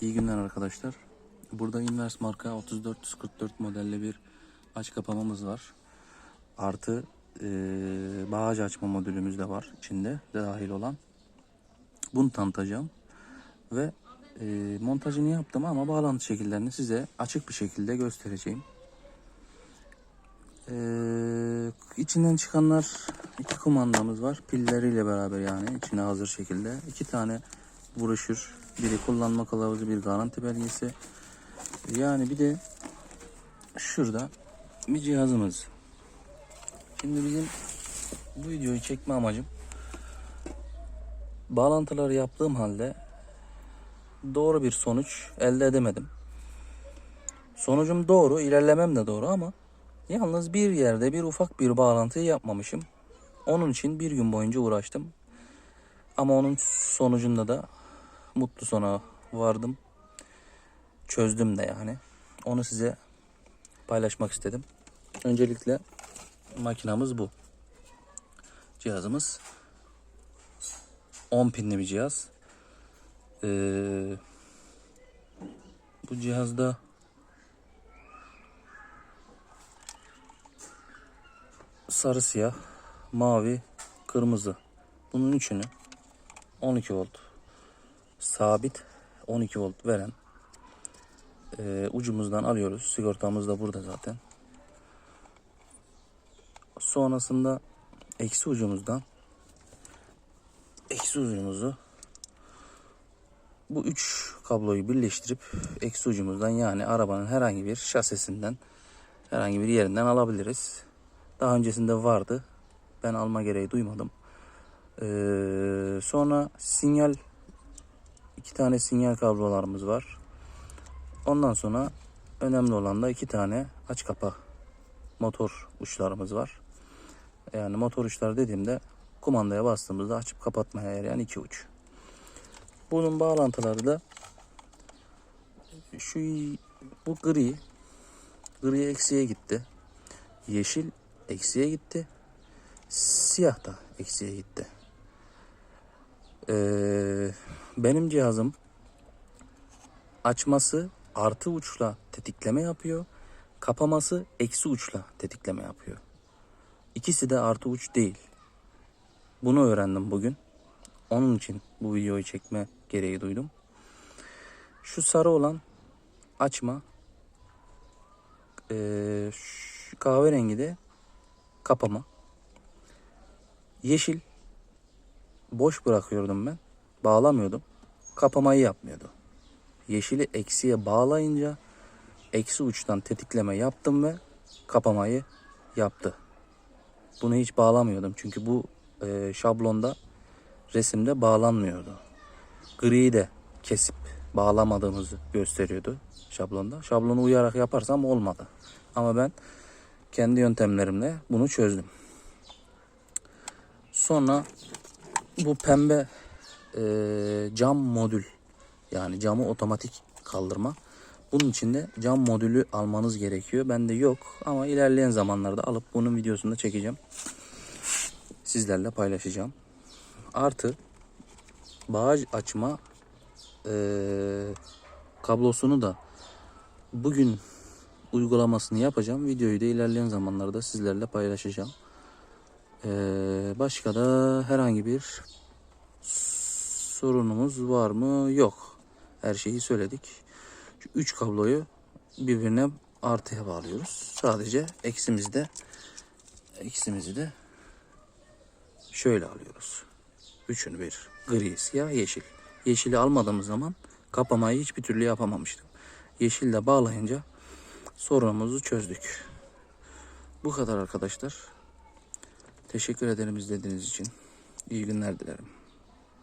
İyi günler arkadaşlar. Burada Inverse marka 3444 modelli bir aç kapamamız var. Artı eee bağış açma modülümüz de var içinde de dahil olan. Bunu tanıtacağım. Ve eee, montajını yaptım ama bağlantı şekillerini size açık bir şekilde göstereceğim. Eee içinden çıkanlar iki kumandamız var. Pilleriyle beraber yani içine hazır şekilde. iki tane broşür. Biri kullanma kılavuzu, bir garanti belgesi. Yani bir de şurada bir cihazımız. Şimdi bizim bu videoyu çekme amacım bağlantıları yaptığım halde doğru bir sonuç elde edemedim. Sonucum doğru, ilerlemem de doğru ama yalnız bir yerde bir ufak bir bağlantıyı yapmamışım. Onun için bir gün boyunca uğraştım. Ama onun sonucunda da mutlu sona vardım. Çözdüm de yani. Onu size paylaşmak istedim. Öncelikle makinamız bu. Cihazımız 10 pinli bir cihaz. Ee, bu cihazda sarı siyah, mavi, kırmızı. Bunun üçünü 12 volt sabit 12 volt veren e, ucumuzdan alıyoruz. Sigortamız da burada zaten. Sonrasında eksi ucumuzdan eksi ucumuzu bu üç kabloyu birleştirip eksi ucumuzdan yani arabanın herhangi bir şasisinden herhangi bir yerinden alabiliriz. Daha öncesinde vardı. Ben alma gereği duymadım. Ee, sonra sinyal iki tane sinyal kablolarımız var. Ondan sonra önemli olan da iki tane aç kapa motor uçlarımız var. Yani motor uçları dediğimde kumandaya bastığımızda açıp kapatmaya yarayan iki uç. Bunun bağlantıları da şu bu gri gri eksiye gitti. Yeşil eksiye gitti. Siyah da eksiye gitti. Ee, benim cihazım açması artı uçla tetikleme yapıyor. Kapaması eksi uçla tetikleme yapıyor. İkisi de artı uç değil. Bunu öğrendim bugün. Onun için bu videoyu çekme gereği duydum. Şu sarı olan açma. Ee, şu kahverengi de kapama. Yeşil boş bırakıyordum ben. Bağlamıyordum. Kapamayı yapmıyordu. Yeşili eksiye bağlayınca eksi uçtan tetikleme yaptım ve kapamayı yaptı. Bunu hiç bağlamıyordum. Çünkü bu e, şablonda resimde bağlanmıyordu. Griyi de kesip bağlamadığımızı gösteriyordu şablonda. Şablonu uyarak yaparsam olmadı. Ama ben kendi yöntemlerimle bunu çözdüm. Sonra bu pembe e, cam modül yani camı otomatik kaldırma. Bunun için de cam modülü almanız gerekiyor. Bende yok ama ilerleyen zamanlarda alıp bunun videosunu da çekeceğim. Sizlerle paylaşacağım. Artı bağış açma e, kablosunu da bugün uygulamasını yapacağım. Videoyu da ilerleyen zamanlarda sizlerle paylaşacağım. Ee, başka da herhangi bir sorunumuz var mı? Yok. Her şeyi söyledik. Şu üç kabloyu birbirine artıya bağlıyoruz. Sadece eksimizde eksimizi de şöyle alıyoruz. Üçünü bir. Gri, siyah, yeşil. Yeşili almadığımız zaman kapamayı hiçbir türlü yapamamıştım. Yeşille bağlayınca sorunumuzu çözdük. Bu kadar arkadaşlar. Teşekkür ederim izlediğiniz için. İyi günler dilerim.